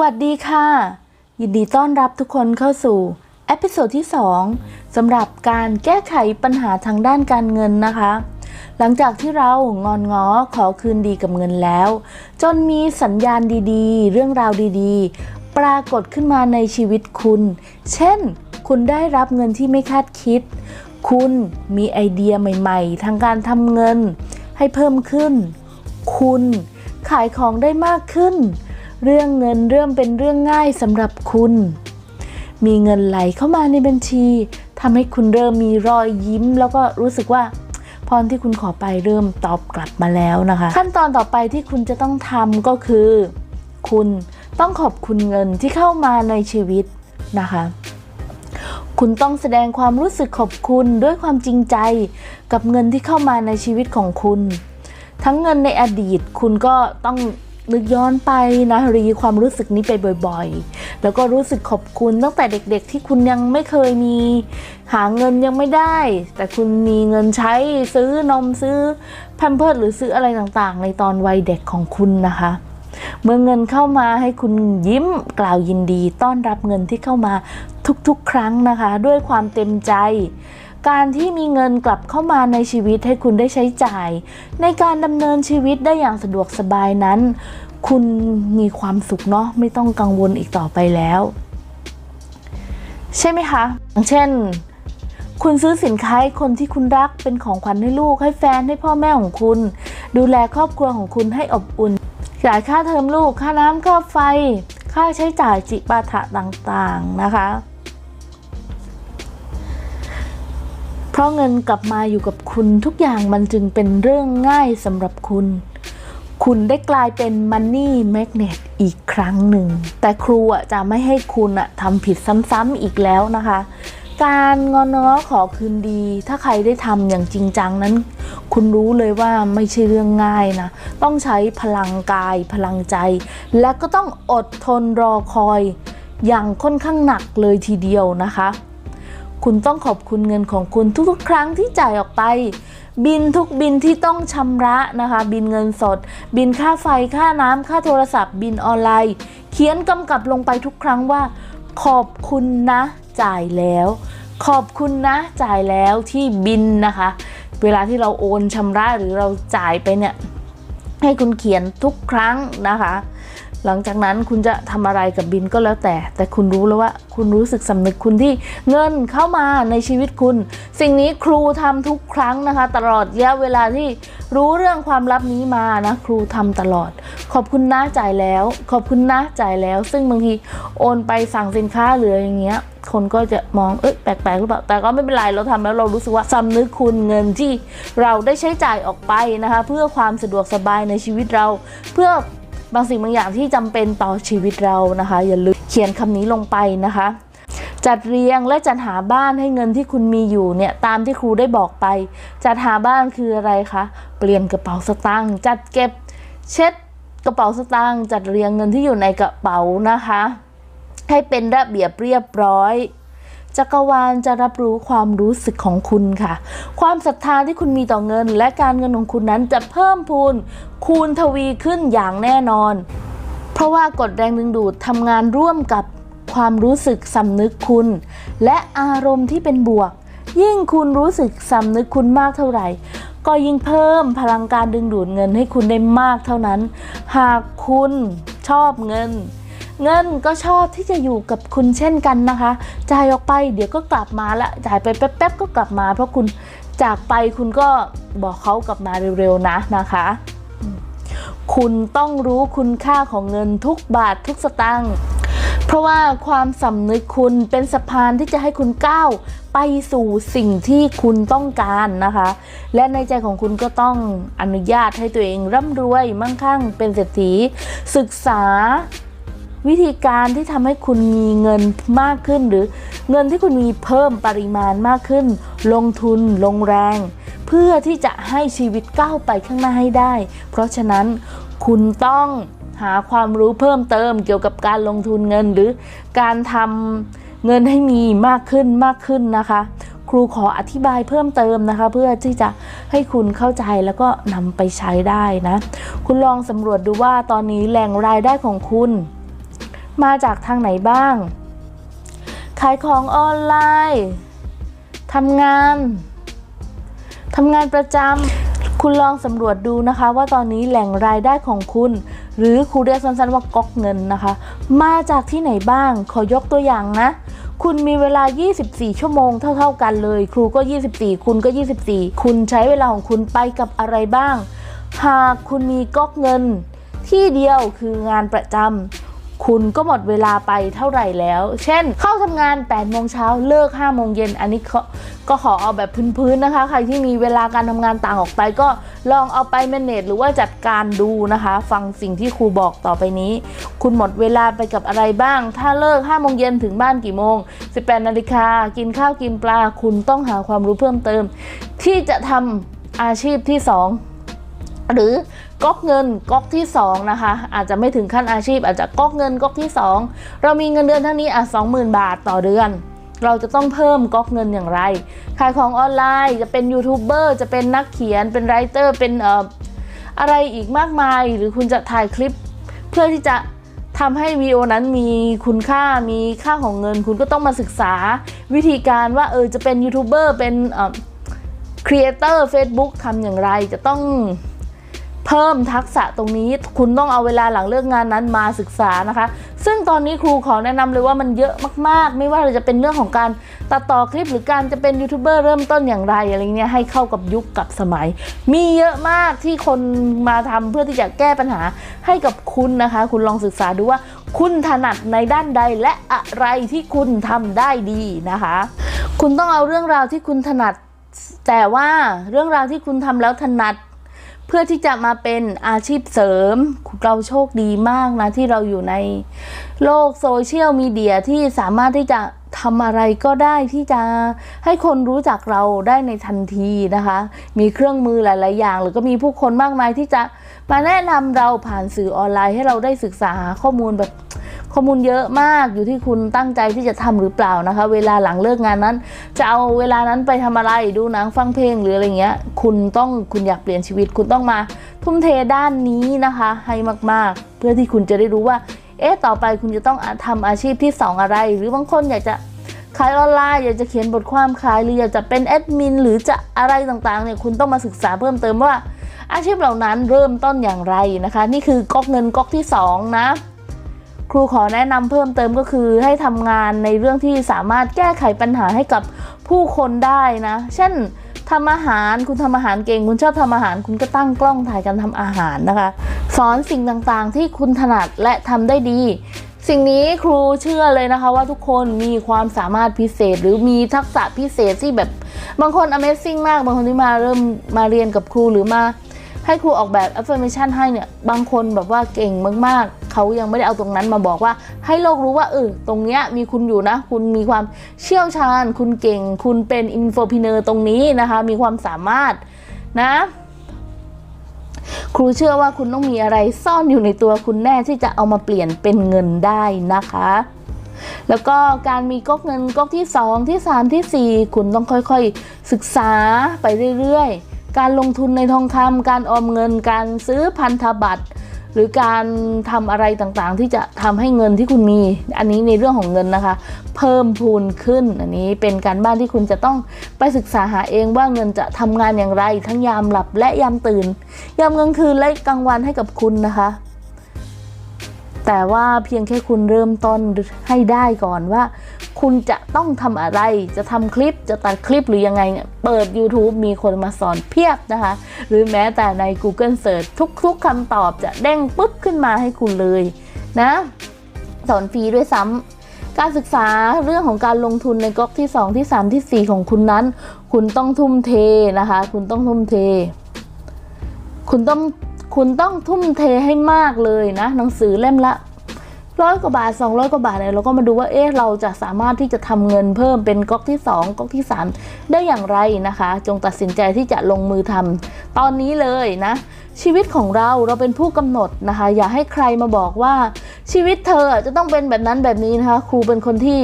วัสดีค่ะ ยินดีต้อนรับทุกคนเข้าสู่เอพิโซดที่ 2สำหรับการแก้ไขปัญหาทางด้านการเงินนะคะ หลังจากที่เรางอนง้อขอคืนดีกับเงินแล้ว จนมีสัญญาณดีๆ เรื่องราวดีๆ ปรากฏขึ้นมาในชีวิตคุณ เช่น คุณได้รับเงินที่ไม่คาดคิด คุณมีไอเดียใหม่ ๆ ทางการทำเงินให้เพิ่มขึ้น คุณขายของได้มากขึ้น เรื่องเงินเริ่มเป็นเรื่องง่ายสำหรับคุณ มีเงินไหลเข้ามาในบัญชีทำให้คุณเริ่มมีรอยยิ้ม แล้วก็รู้สึกว่าพรที่คุณขอไปเริ่มตอบกลับมาแล้วนะคะ ขั้นตอนต่อไปที่คุณจะต้องทำก็คือ คุณต้องขอบคุณเงินที่เข้ามาในชีวิตนะคะ คุณต้องแสดงความรู้สึกขอบคุณด้วยความจริงใจกับเงินที่เข้ามาในชีวิตของคุณ ทั้งเงินในอดีตคุณก็ต้อง นึกย้อนไปนะรีความรู้สึกนี้ไปบ่อยๆ แล้วก็รู้สึกขอบคุณตั้งแต่เด็กๆ ที่คุณยังไม่เคยมี หาเงินยังไม่ได้ แต่คุณมีเงินใช้ซื้อนมซื้อแพมเพิร์ดหรือซื้ออะไรต่างๆ ในตอนวัยเด็กของคุณนะคะ เมื่อเงินเข้ามาให้คุณยิ้มกล่าวยินดี ต้อนรับเงินที่เข้ามาทุกๆ ครั้งนะคะ ด้วยความเต็มใจ การที่มีเงินกลับเข้ามาในชีวิตให้คุณได้ใช้จ่าย ในการดำเนินชีวิตได้อย่างสะดวกสบายนั้น คุณมีความสุขเนาะไม่ต้องกังวลอีกต่อไปแล้ว ใช่ไหมคะอย่างเช่น คุณซื้อสินค้าให้คนที่คุณรักเป็นของขวัญให้ลูกให้แฟนให้พ่อแม่ของคุณ ดูแลครอบครัวของคุณให้อบอุ่นจ่ายค่าเทอมลูกค่าน้ำค่าไฟ ค่าใช้จ่ายจิปาถะต่างๆนะคะ เพราะเงินกลับมาอยู่กับคุณทุกอย่างมันจึงเป็นเรื่องง่ายสำหรับคุณ คุณได้กลายเป็น Money Magnet อีกครั้งหนึ่ง แต่ครูจะไม่ให้คุณทำผิดซ้ำๆอีกแล้วนะคะ การงอนง้อขอคืนดี ถ้าใครได้ทำอย่างจริงจังนั้น คุณรู้เลยว่าไม่ใช่เรื่องง่ายนะ ต้องใช้พลังกายพลังใจ และก็ต้องอดทนรอคอย อย่างค่อนข้างหนักเลยทีเดียวนะคะ คุณต้องขอบคุณเงินของคุณทุกๆ ครั้งที่จ่ายออกไป บินทุกบินที่ต้องชำระนะคะ บินเงินสด บินค่าไฟค่าน้ำค่าโทรศัพท์ บินออนไลน์ เขียนกำกับลงไปทุกครั้งว่า ขอบคุณนะจ่ายแล้ว ขอบคุณนะจ่ายแล้วที่บินนะคะ เวลาที่เราโอนชำระหรือเราจ่ายไปเนี่ยให้คุณเขียนทุกครั้งนะคะ หลังจากนั้นคุณจะทำอะไรกับบินก็แล้วแต่ แต่คุณรู้แล้วว่า คุณรู้สึกสำนึกคุณที่เงินเข้ามาในชีวิตคุณ สิ่งนี้ครูทำทุกครั้งนะคะ ตลอดระยะเวลาที่รู้เรื่องความลับนี้มานะครูทำตลอด ขอบคุณนะจ่ายแล้ว ขอบคุณนะจ่ายแล้ว ซึ่งบางทีโอนไปสั่งสินค้าหรืออย่างเงี้ยคนก็จะมอง เอ้ยแปลกๆหรือเปล่า แต่ก็ไม่เป็นไร เราทำแล้วเรารู้สึกว่าสำนึกคุณเงินที่เราได้ใช้จ่ายออกไปนะคะ เพื่อความสะดวกสบายในชีวิตเรา เพื่อ บางสิ่งบางอย่างที่จำเป็นต่อชีวิตเรานะคะ อย่าลืมเขียนคำนี้ลงไปนะคะ จัดเรียงและจัดหาบ้านให้เงินที่คุณมีอยู่เนี่ยตามที่ครูได้บอกไป จัดหาบ้านคืออะไรคะเปลี่ยนกระเป๋าสตางค์จัดเก็บเช็ดกระเป๋าสตางค์จัดเรียงเงินที่อยู่ในกระเป๋านะคะ ให้เป็นระเบียบเรียบร้อย จักรวาลจะรับรู้ความรู้สึกของคุณค่ะ ความศรัทธาที่คุณมีต่อเงิน และการเงินของคุณนั้นจะเพิ่มพูนคูณทวีขึ้นอย่างแน่นอน เพราะว่ากฎแรงดึงดูดทำงานร่วมกับความรู้สึกสำนึกคุณ และอารมณ์ที่เป็นบวก ยิ่งคุณรู้สึกสำนึกคุณมากเท่าไหร่ ก็ยิ่งเพิ่มพลังการดึงดูดเงินให้คุณได้มากเท่านั้น หากคุณชอบเงิน เงินก็ชอบที่จะอยู่กับคุณเช่นกันนะคะ จ่ายออกไปเดี๋ยวก็กลับมาละจ่ายไปแป๊บๆก็กลับมา เพราะคุณจากไปคุณก็บอกเขากลับมาเร็วๆนะนะคะ คุณต้องรู้คุณค่าของเงินทุกบาททุกสตางค์เพราะว่าความสำนึกคุณเป็นสะพานที่จะให้คุณก้าวไปสู่สิ่งที่คุณต้องการนะคะ และในใจของคุณก็ต้องอนุญาตให้ตัวเองร่ำรวยมั่งคั่งเป็นเศรษฐี ศึกษา วิธีการที่ทำให้คุณมีเงินมากขึ้น หรือเงินที่คุณมีเพิ่มปริมาณมากขึ้น ลงทุนลงแรง เพื่อที่จะให้ชีวิตก้าวไปข้างหน้าให้ได้ เพราะฉะนั้นคุณต้องหาความรู้เพิ่มเติมเกี่ยวกับการลงทุนเงินหรือการทำเงินให้มีมากขึ้นมากขึ้นนะคะ ครูขออธิบายเพิ่มเติมนะคะ เพื่อที่จะให้คุณเข้าใจแล้วก็นำไปใช้ได้นะ คุณลองสำรวจดูว่าตอนนี้แหล่งรายได้ของคุณ มาจากทางไหนบ้าง ขายของออนไลน์ทำงานทำงานประจำคุณลองสำรวจดูนะคะ ว่าตอนนี้แหล่งรายได้ของคุณ หรือครูเรียกสั้นๆว่าก๊อกเงินนะคะ มาจากที่ไหนบ้าง ขอยกตัวอย่างนะ คุณมีเวลา 24 ชั่วโมงเท่า ๆกันเลย ครูก็ 24 คุณก็ 24 คุณใช้เวลาของคุณไปกับอะไรบ้าง หากคุณมีก๊อกเงินที่เดียวคืองานประจำ คุณก็หมดเวลาไปเท่าไหร่แล้ว เช่น เข้าทำงาน8โมงเช้าเลิก5โมงเย็นอันนี้ก็ก็ขอเอาแบบพื้นๆนะคะ ใครที่มีเวลาการทำงานต่างออกไปก็ลองเอาไป manage หรือว่าจัดการดูนะคะ ฟังสิ่งที่ครูบอกต่อไปนี้ คุณหมดเวลาไปกับอะไรบ้าง ถ้าเลิก5โมงเย็นถึงบ้านกี่โมง 18นาฬิกากินข้าวกินปลา คุณต้องหาความรู้เพิ่มเติม ที่จะทำอาชีพที่ 2 หรือก๊อกเงินก๊อกที่2นะคะอาจจะไม่ถึงขั้นอาชีพ อาจจะก๊อกเงินก๊อกที่ 2 เรามีเงินเดือนเท่านี้อะ20,000 บาทต่อเดือน เราจะต้องเพิ่มก๊อกเงินอย่างไร ขายของออนไลน์จะเป็นยูทูบเบอร์จะเป็นนักเขียนเป็นไรเตอร์เป็นเอ่ออะไรอีกมากมาย หรือคุณจะถ่ายคลิป เพื่อที่จะทำให้วีดีโอนั้นมีคุณค่ามีค่าของเงิน คุณก็ต้องมาศึกษาวิธีการว่าเออจะเป็นยูทูบเบอร์เป็นเอ่อครีเอเตอร์ Facebook ทำอย่างไรจะต้อง เพิ่มทักษะตรงนี้คุณต้องเอาเวลาหลังเลิกงานนั้นมาศึกษานะคะ ซึ่งตอนนี้ครูขอแนะนำเลยว่ามันเยอะมากๆ ไม่ว่าจะเป็นเรื่องของการตัดต่อคลิปหรือการจะเป็นยูทูบเบอร์เริ่มต้นอย่างไรอะไรเงี้ยให้เข้ากับยุคกับสมัย มีเยอะมากที่คนมาทำเพื่อที่จะแก้ปัญหาให้กับคุณนะคะ คุณลองศึกษาดูว่าคุณถนัดในด้านใดและอะไรที่คุณทำได้ดีนะคะ คุณต้องเอาเรื่องราวที่คุณถนัด แต่ว่าเรื่องราวที่คุณทำแล้วถนัด เพื่อที่จะมาเป็นอาชีพเสริม เราโชคดีมากนะที่เราอยู่ในโลกโซเชียลมีเดียที่สามารถที่จะทำอะไรก็ได้ที่จะให้คนรู้จักเราได้ในทันทีนะคะ มีเครื่องมือหลาย ๆ อย่าง หรือก็มีผู้คนมากมายที่จะมาแนะนำเราผ่านสื่อออนไลน์ให้เราได้ศึกษาหาข้อมูลแบบข้อมูลเยอะมากอยู่ที่คุณตั้งใจที่จะทำหรือเปล่านะคะ เวลาหลังเลิกงานนั้น จะเอาเวลานั้นไปทำอะไรดูหนังฟังเพลงหรืออะไรเงี้ย คุณต้องคุณอยากเปลี่ยนชีวิต คุณต้องมาทุ่มเทด้านนี้นะคะ ให้มากๆ เพื่อที่คุณจะได้รู้ว่า เอ๊ะต่อไปคุณจะต้องทำอาชีพที่สองอะไร หรือบางคนอยากจะขายออนไลน์อยากจะเขียนบทความขายหรืออยากจะเป็นแอดมินหรือจะอะไรต่างๆเนี่ยคุณต้องมาศึกษาเพิ่มเติมว่าอาชีพเหล่านั้นเริ่มต้นอย่างไรนะคะ นี่คือก๊อกเงินก๊อกที่สองนะ รูขอแนะนำเพิ่มเติมก็คือให้ทำงานในเรื่องที่สามารถแก้ไขปัญหาให้กับผู้คนได้นะ เช่นทำอาหารคุณทำอาหารเก่ง คุณชอบทำอาหาร คุณก็ตั้งกล้องถ่ายการทำอาหารนะคะ สอนสิ่งต่างๆ ที่คุณถนัดและทำได้ดี สิ่งนี้ครูเชื่อเลยนะคะว่าทุกคนมีความสามารถพิเศษ หรือมีทักษะพิเศษที่แบบบางคน Amazing มาก บางคนที่มาเริ่มมาเรียนกับครูหรือมาให้ครูออกแบบ affirmation ให้เนี่ย บางคนแบบว่าเก่งมากๆ เขายังไม่ได้เอาตรงนั้นมาบอกว่า ให้โลกรู้ว่าเออตรงเนี้ยมีคุณอยู่นะ คุณมีความเชี่ยวชาญ คุณเก่ง คุณเป็นอินโฟพิเนอร์ตรงนี้นะคะ มีความสามารถนะครูเชื่อว่าคุณต้องมีอะไรซ่อนอยู่ในตัวคุณแน่ที่จะเอามาเปลี่ยนเป็นเงินได้นะคะ แล้วก็การมีก๊กเงินก๊กที่ 2 ที่ 3 ที่ 4 คุณต้องค่อยๆ ศึกษาไปเรื่อยๆ การลงทุนในทองคำการออมเงิน การซื้อพันธบัตร หรือการทำอะไรต่างๆ ที่จะทำให้เงินที่คุณมี อันนี้ในเรื่องของเงินนะคะ เพิ่มพูนขึ้นอันนี้เป็นการบ้านที่คุณจะต้องไปศึกษาหาเองว่าเงินจะทำงานอย่างไร ทั้งยามหลับและยามตื่น ยามกลางคืนและกลางวันให้กับคุณนะคะแต่ว่าเพียงแค่คุณเริ่มต้นให้ได้ก่อนว่า คุณจะต้องทำอะไร จะทำคลิป จะตัดคลิปหรือยังไงเนี่ยเปิด YouTube มีคนมาสอนเพียบนะคะ หรือแม้แต่ใน Google Search ทุกๆคำตอบจะเด้งปุ๊บขึ้นมาให้คุณเลยนะสอนฟรีด้วยซ้ำการศึกษาเรื่องของการลงทุนในก๊อกที่ 2 ที่ 3 ที่ 4 ของคุณนั้น คุณต้องทุ่มเทนะคะ คุณต้องทุ่มเท คุณต้องคุณต้องทุ่มเทให้มากเลยนะ หนังสือเล่มละ ร้อยกว่าบาท 200 กว่าบาทเนี่ยเราก็มาดูว่าเอ๊ะเราจะสามารถที่จะทำเงินเพิ่มเป็นก๊อกที่ 2ก๊อกที่ 3 ได้อย่างไรนะคะ จงตัดสินใจที่จะลงมือทำตอนนี้เลยนะ ชีวิตของเราเราเป็นผู้กำหนดนะคะ อย่าให้ใครมาบอกว่าชีวิตเธอจะต้องเป็นแบบนั้นแบบนี้นะคะ ครูเป็นคนที่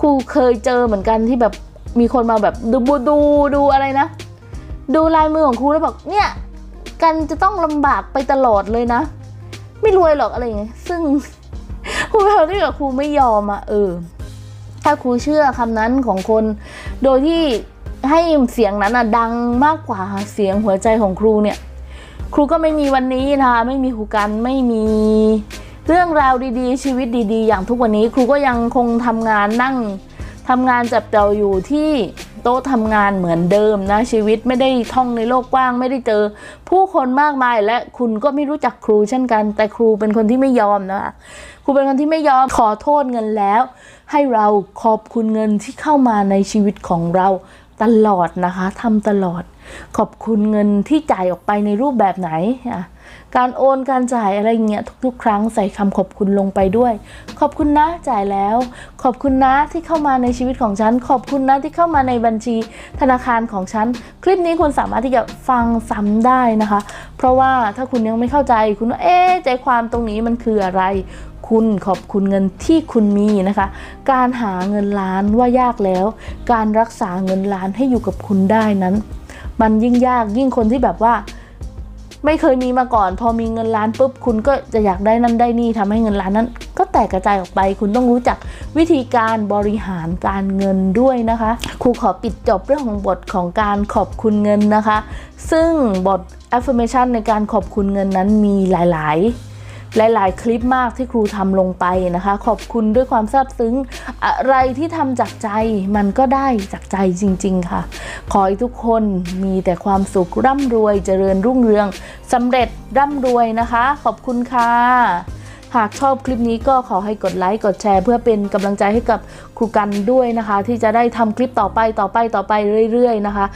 ครูเคยเจอเหมือนกันที่แบบมีคนมาแบบดูดูดูอะไรนะ ดูลายมือของครูแล้วบอกเนี่ยกันจะต้องลำบากไปตลอดเลยนะ ไม่รวยหรอกอะไรอย่างเงี้ยซึ่ง ครูรูทำที่กับครูไม่ยอมอะเออ ถ้าครูเชื่อคำนั้นของคน โดยที่ให้เสียงนั้นอะดังมากกว่าเสียงหัวใจของครูเนี่ย ครูก็ไม่มีวันนี้นะคะไม่มีครูกันไม่มีเรื่องราวดีๆ ชีวิตดี ๆ อย่างทุกวันนี้ครูก็ยังคงทำงานนั่ง ทำงานจับเจ่าอยู่ที่โต๊ะทำงานเหมือนเดิมนะชีวิตไม่ได้ท่องในโลกกว้าง ไม่ได้เจอ ผู้คนมากมายและคุณก็ไม่รู้จักครูเช่นกัน แต่ครูเป็นคนที่ไม่ยอมนะคะครูเป็นคนที่ไม่ยอมขอโทษเงินแล้ว ให้เราขอบคุณเงินที่เข้ามาในชีวิตของเราตลอดนะคะทำตลอด ขอบคุณเงินที่จ่ายออกไปในรูปแบบไหนอะ การโอนการจ่ายอะไรเงี้ยทุกๆ ครั้งใส่คำขอบคุณลงไปด้วย ขอบคุณนะจ่ายแล้ว ขอบคุณนะที่เข้ามาในชีวิตของฉัน ขอบคุณนะที่เข้ามาในบัญชีธนาคารของฉัน คลิปนี้คุณสามารถที่จะฟังซ้ำได้นะคะ เพราะว่าถ้าคุณยังไม่เข้าใจคุณว่าเอ๊ใจความตรงนี้มันคืออะไรคุณขอบคุณเงินที่คุณมีนะคะ การหาเงินล้านว่ายากแล้ว การรักษาเงินล้านให้อยู่กับคุณได้นั้น มันยิ่งยากยิ่งคนที่แบบว่า ไม่เคยมีมาก่อน พอมีเงินล้านปุ๊บคุณก็จะอยากได้นั่นได้นี่ทำให้เงินล้านนั้น ก็แตกกระจายออกไป คุณต้องรู้จักวิธีการบริหารการเงินด้วยนะคะ ครูขอปิดจบเรื่องของบทของการขอบคุณเงินนะคะ ซึ่งบท affirmation ในการขอบคุณเงินนั้นมีหลาย ๆ หลายๆ คลิปมากที่ครูทำลงไปนะคะ ขอบคุณด้วยความซาบซึ้ง อะไรที่ทำจากใจมันก็ได้จากใจจริง ๆ ค่ะ ขอให้ทุกคนมีแต่ความสุขร่ำรวยเจริญรุ่งเรืองสำเร็จร่ำรวยนะคะ ขอบคุณค่ะหากชอบคลิปนี้ก็ขอให้กดไลค์ กดแชร์ เพื่อเป็นกำลังใจให้กับครูกันด้วยนะคะ ที่จะได้ทำคลิปต่อไปต่อไปต่อไปเรื่อย ๆ นะคะ